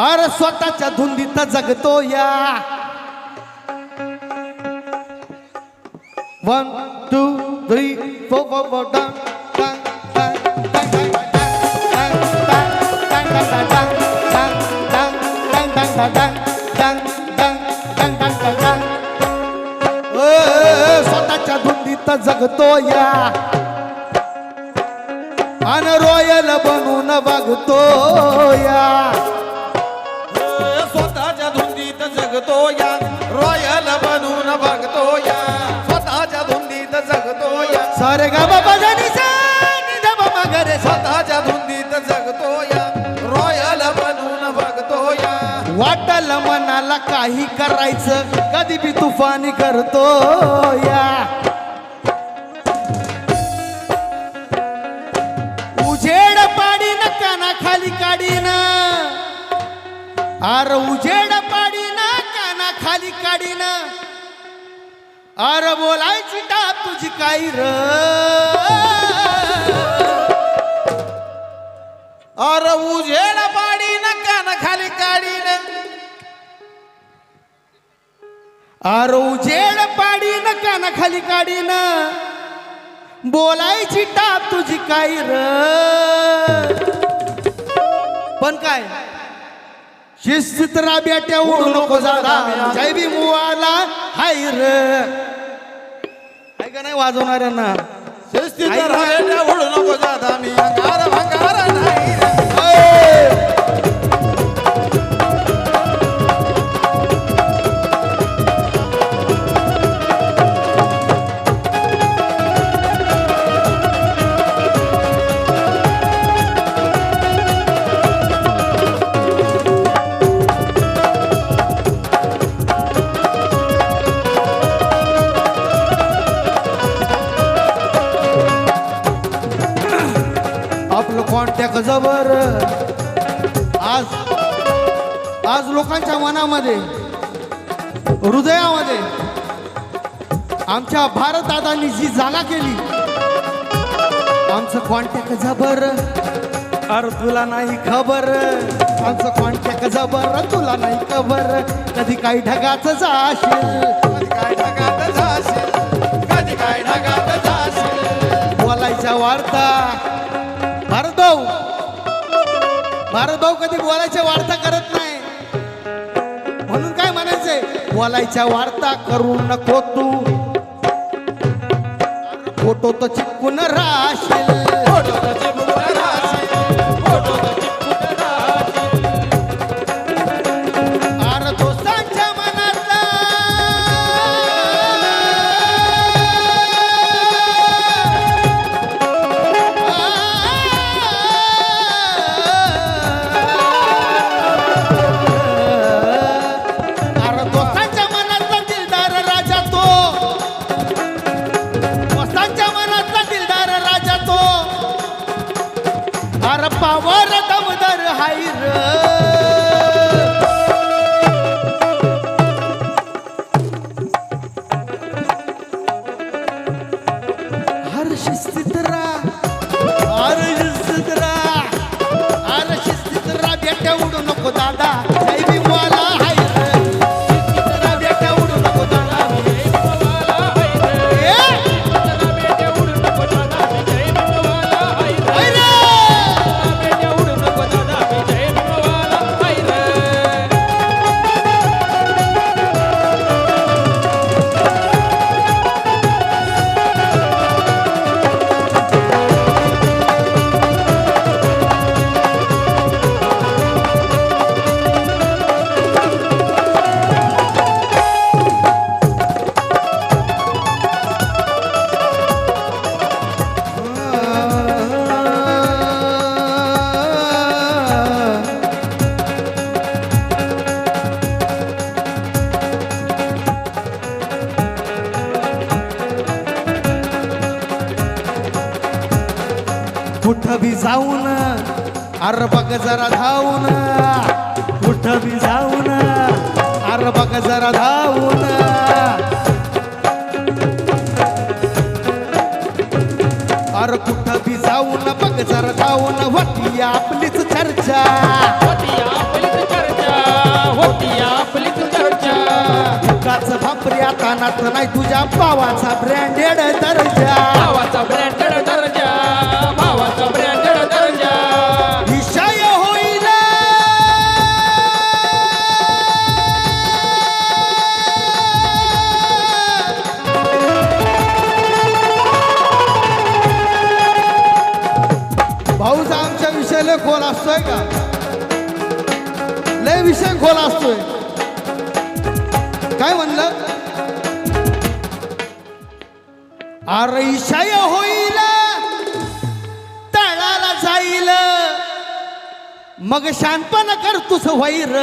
अरे स्वतःच्या धुंदीत जगतो या. One two three four four four dang dang dang dang dang dang dang स्वतःच्या धुंदीत जगतो या अन रॉयल बनून बघतो काही करायचं? कधी बी तुफानी करतो या. उजेड पाडी ना काना खाली काढी ना अर उजेड पाडी ना काना खाली काढी ना अर बोलायची का तुझी काही र. अर उजेड पाडी ना काना खाली पाडीन काना खाली काढीन बोलायची टाप तुझी काय र? पण काय? शिस्तीत राब्याट्या उडू नको जादा जय बी मुवाला हाय र. हाय का नाही वाजवणाऱ्यांना? शिस्तीत आज लोकांच्या मनामध्ये हृदयामध्ये आमच्या भारत दादांनी जी जागा केली आमचं कॉन्टॅक्ट जबर. अर तुला नाही खबर. आमचं कॉन्टॅक्ट जबर तुला नाही खबर. कधी काही ढगाच जाशील? कधी काय ढगात जाशील? कधी काय ढगात जाशील? बोलायच्या वार्ता. भारत भाऊ भारत भाऊ कधी बोलायच्या वार्ता करत नाही. बोलायच्या वार्ता करू नको तू. फोटो तर चिपकून राशील पावर दमदर हाय र. हर शिस्तीत कुठं बी जाऊन अर बघ जरा धावून. कुठं बी जाऊन अर बघ जरा धावून. अर कुठं बी जाऊन बघ जरा धावून. होती आपलीच चर्चा. होती आपलीच चर्चा होती आपलीच चर्चा. तुकाच भापऱ्या तानात नाही तुझ्या पावाचा ब्रँडेड दर्जा. पावाचा ब्रँड भाऊचा आमच्या विषय लय खोल असतोय का? लय विषय खोल असतोय. काय म्हणलं? अरे विषय होईल तळाला जाईल मग शानपण कर तुझ वैर.